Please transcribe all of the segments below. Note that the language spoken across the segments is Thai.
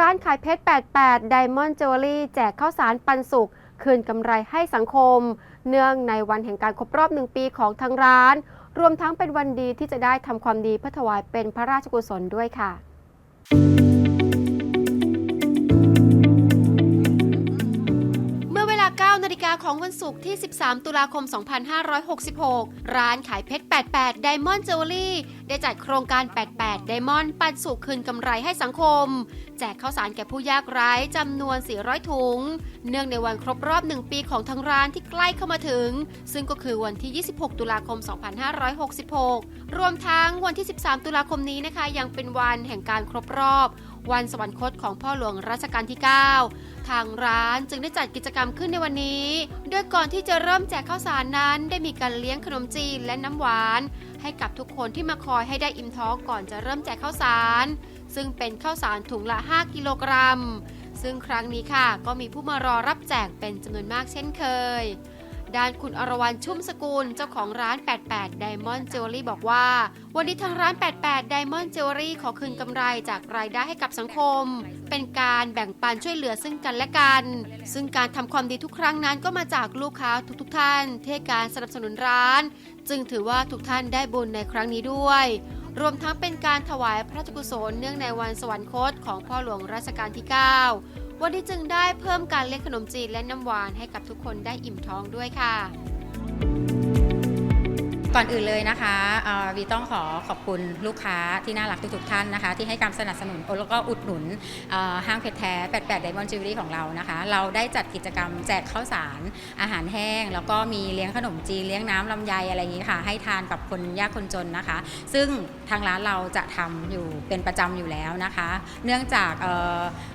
ร้านขายเพชร 88 Diamond Jewelry แจกข้าวสารปันสุขคืนกำไรให้สังคม เนื่องในวันแห่งการครบรอบหนึ่งปีของทางร้าน รวมทั้งเป็นวันดีที่จะได้ทำความดีเพื่อถวายเป็นพระราชกุศลด้วยค่ะ นาฬิกาของวันศุกร์ที่ 13 ตุลาคม 2566 ร้านขายเพชร 88 Diamond Jewelry ได้จัดโครงการ 88 Diamond ปันสุขคืนกำไรให้สังคม แจกข้าวสารแก่ผู้ยากไร้จำนวน 400 ถุง เนื่องในวันครบรอบ 1 ปีของทางร้านที่ใกล้เข้ามาถึง ซึ่งก็คือวันที่ 26 ตุลาคม 2566 รวมทั้งวันที่ 13 ตุลาคมนี้นะคะ ยังเป็นวันแห่งการครบรอบ วันสวรรคตของพ่อหลวงรัชกาลที่ 9 ทางร้านจึงได้จัดกิจกรรมขึ้นในวันนี้ โดยก่อนที่จะเริ่มแจกข้าวสารนั้นได้มีการเลี้ยงขนมจีนและน้ำหวาน ให้กับทุกคนที่มาคอยให้ได้อิ่มท้องก่อนจะเริ่มแจกข้าวสาร ซึ่งเป็นข้าวสารถุงละ 5 กิโลกรัม ซึ่งครั้งนี้ค่ะ ก็มีผู้มารอรับแจกเป็นจำนวนมากเช่นเคย ด้านคุณอรวรรณชุ่มสกุลเจ้าของร้าน 88 Diamond Jewelry บอกว่า วันนี้ทางร้าน 88 Diamond Jewelry ขอคืนกำไรจากรายได้ให้กับสังคม เป็นการแบ่งปันช่วยเหลือซึ่งกันและกัน ซึ่งการทำความดีทุกครั้งนั้นก็มาจากลูกค้าทุกๆทท่านที่ให้การสนับสนุนร้าน จึงถือว่าทุกท่านได้บุญในครั้งนี้ด้วยรวมทั้งเป็นการถวายพระราชกุศลเนื่องในวันสวรรคตของพ่อหลวงรัชกาลที่ 9 วันนี้จึงได้เพิ่มการเล่นขนมจีนและน้ำหวานให้กับทุกคนได้อิ่มท้องด้วยค่ะ ก่อนอื่นเลยนะคะวีต้องขอขอบคุณลูกค้าที่น่ารักทุกๆท่านนะคะ ที่ให้การสนับสนุนแล้วก็อุดหนุนห้างเพชรแท้ 88 Diamond Jewelry ของเรานะคะ เราได้จัดกิจกรรมแจกข้าวสารอาหารแห้ง แล้วก็มีเลี้ยงขนมจีนเลี้ยงน้ำลำไยอะไรอย่างนี้ค่ะ ให้ทานกับคนยากคนจนนะคะ ซึ่งทางร้านเราจะทำอยู่เป็นประจำอยู่แล้วนะคะ เนื่องจาก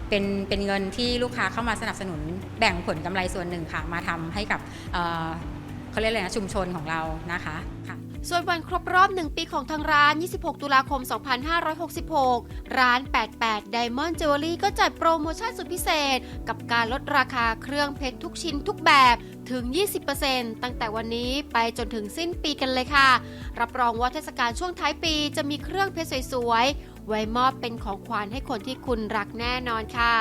เป็นเป็นเงินที่ลูกค้าเข้ามาสนับสนุนแบ่งผลกำไรส่วนหนึ่งค่ะ มาทำให้กับ เขาเรียกอะไรนะชุมชนของเรานะคะค่ะส่วนวันครบรอบ 1 ปีของทางร้าน 26 ตุลาคม 2566 ร้าน 88 Diamond Jewelry ก็จัดโปรโมชั่นสุดพิเศษ กับการลดราคาเครื่องเพชรทุกชิ้นทุกแบบถึง 20%ตั้งแต่วันนี้ไปจนถึงสิ้นปีกันเลยค่ะ รับรองว่าเทศกาลช่วงท้ายปีจะมีเครื่องเพชรสวยๆ ไว้มอบเป็นของขวัญให้คนที่คุณรักแน่นอนค่ะ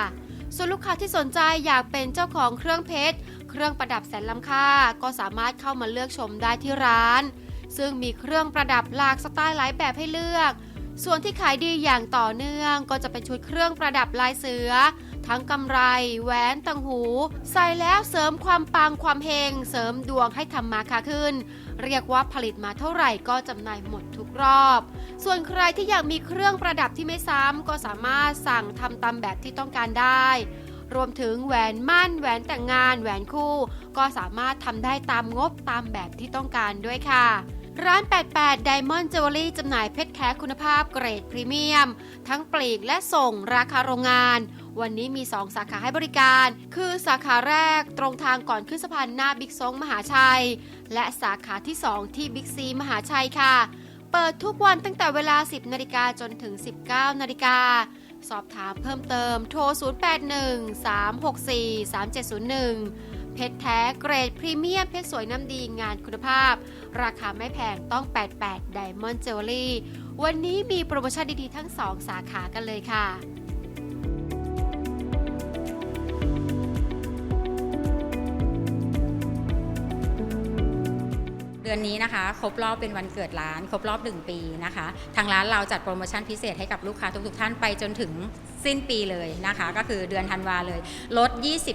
ส่วนลูกค้าที่สนใจอยากเป็นเจ้าของเครื่องเพชร เครื่องประดับแสนล้ำค่าก็สามารถเข้ามาเลือกชมได้ที่ร้าน ซึ่งมีเครื่องประดับหลากสไตล์หลายแบบให้เลือก ส่วนที่ขายดีอย่างต่อเนื่องก็จะเป็นชุดเครื่องประดับลายเสือ ทั้งกำไร แหวนตังหู ใส่แล้วเสริมความปังความเฮงเสริมดวงให้ทำมาค้าขึ้น เรียกว่าผลิตมาเท่าไหร่ก็จำหน่ายหมดทุกรอบ ส่วนใครที่อยากมีเครื่องประดับที่ไม่ซ้ำก็สามารถสั่งทำตามแบบที่ต้องการได้ รวมถึงแหวนมั่น แหวนแต่งงาน แหวนคู่ ก็สามารถทำได้ตามงบตามแบบที่ต้องการด้วยค่ะร้าน 88 Diamond Jewelry จำหน่ายเพชรแท้คุณภาพเกรดพรีเมียม ทั้งปลีกและส่งราคาโรงงาน วันนี้มี 2 สาขาให้บริการ คือสาขาแรกตรงทางก่อนขึ้นสะพานหน้าบิ๊กซงมหาชัย และสาขาที่ 2 ที่บิ๊กซีมหาชัยค่ะ เปิดทุกวันตั้งแต่เวลา 10 นาฬิกาจนถึง 19 นาฬิกา สอบถามเพิ่มเติมโทร 0813643701 เพชรแท้เกรดพรีเมียมเพชรสวยน้ำดีงานคุณภาพ ราคาไม่แพงต้อง 88 Diamond Jewelry วันนี้มีโปรโมชั่นดีๆทั้ง 2 สาขากันเลยค่ะ เดือนนี้นะคะ ครบรอบเป็นวันเกิดร้าน ครบรอบ 1 ปีนะคะ ทางร้านเราจัดโปรโมชั่นพิเศษให้กับลูกค้าทุกๆท่านไปจนถึงสิ้นปีเลยนะคะ ก็คือเดือนธันวาเลย ลด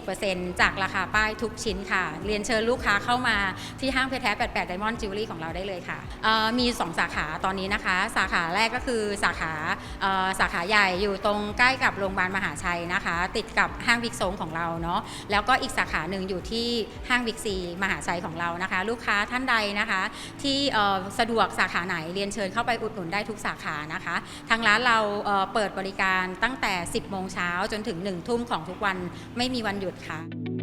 20%จากราคาป้ายทุกชิ้นค่ะ เรียนเชิญลูกค้าเข้ามาที่ห้างเพชรแท้ 88 Diamond Jewelry ของเราได้เลยค่ะเอ่อมี 2 สาขาตอนนี้นะคะ สาขาแรกก็คือสาขาสาขาใหญ่อยู่ตรงใกล้กับโรงพยาบาลมหาชัยนะคะ ติดกับห้างวิกซงของเราเนาะแล้วก็อีกสาขาหนึ่งอยู่ที่ห้างบิ๊กซีมหาชัยของเรานะคะ ลูกค้าท่านใดนะคะ ที่สะดวกสาขาไหนเรียนเชิญเข้าไปอุดหนุนได้ทุกสาขานะคะ ทางร้านเราเปิดบริการตั้งแต่10 โมงเช้าจนถึง 1 ทุ่มของทุกวันไม่มีวันหยุดค่ะ